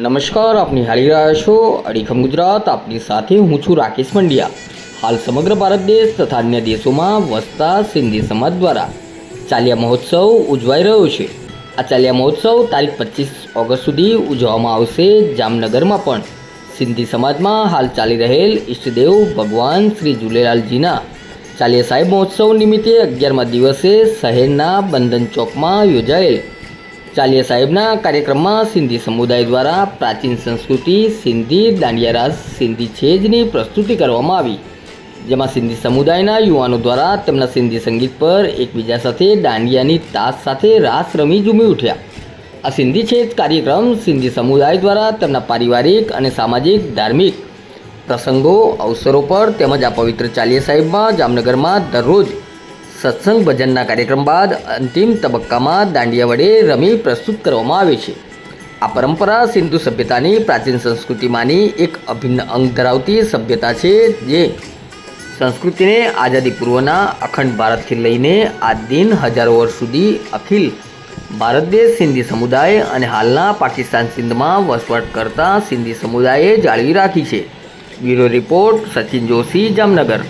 નમસ્કાર, આપ નિહાળી રહ્યા છો અડીખમ ગુજરાત. આપની સાથે હું છું રાકેશ પંડ્યા. હાલ સમગ્ર ભારત દેશ તથા અન્ય દેશોમાં વસતા સિંધી સમાજ દ્વારા ચાલિયા મહોત્સવ ઉજવાઈ રહ્યો છે. આ ચાલિયા મહોત્સવ તારીખ પચીસ ઓગસ્ટ સુધી ઉજવવામાં આવશે. જામનગરમાં પણ સિંધી સમાજમાં હાલ ચાલી રહેલ ઈષ્ટદેવ ભગવાન શ્રી ઝૂલેલાલજીના ચાલિયા સાહેબ મહોત્સવ નિમિત્તે અગિયારમા દિવસે શહેરના બંધન ચોકમાં યોજાયેલ ચાલિયા સાહેબના કાર્યક્રમમાં સિંધી સમુદાય દ્વારા પ્રાચીન સંસ્કૃતિ, સિંધી દાંડિયા રાસ સિંધી છેજની પ્રસ્તુતિ કરવામાં આવી, જેમાં સિંધી સમુદાયના યુવાનો દ્વારા તેમના સિંધી સંગીત પર એકબીજા સાથે દાંડિયાની તાસ સાથે રાસ રમી ઝૂમી ઉઠ્યા. આ સિંધી છેજ કાર્યક્રમ સિંધી સમુદાય દ્વારા તેમના પારિવારિક અને સામાજિક, ધાર્મિક પ્રસંગો, અવસરો પર તેમજ આ પવિત્ર ચાલિયા સાહેબમાં જામનગરમાં દરરોજ સત્સંગ ભજનના કાર્યક્રમ બાદ અંતિમ તબક્કામાં દાંડિયા વડે રમી પ્રસ્તુત કરવામાં આવે છે. આ પરંપરા સિંધુ સભ્યતાની પ્રાચીન સંસ્કૃતિમાંની એક અભિન્ન અંગ ધરાવતી સભ્યતા છે જે સંસ્કૃતિને આઝાદી પૂર્વના અખંડ ભારતથી લઈને આ દિન હજારો વર્ષ સુધી અખિલ ભારત દેશ સિંધી સમુદાય અને હાલના પાકિસ્તાન સિંધમાં વસવાટ કરતા સિંધી સમુદાયે જાળવી રાખી છે. Bureau report Sachin Joshi, Jamnagar.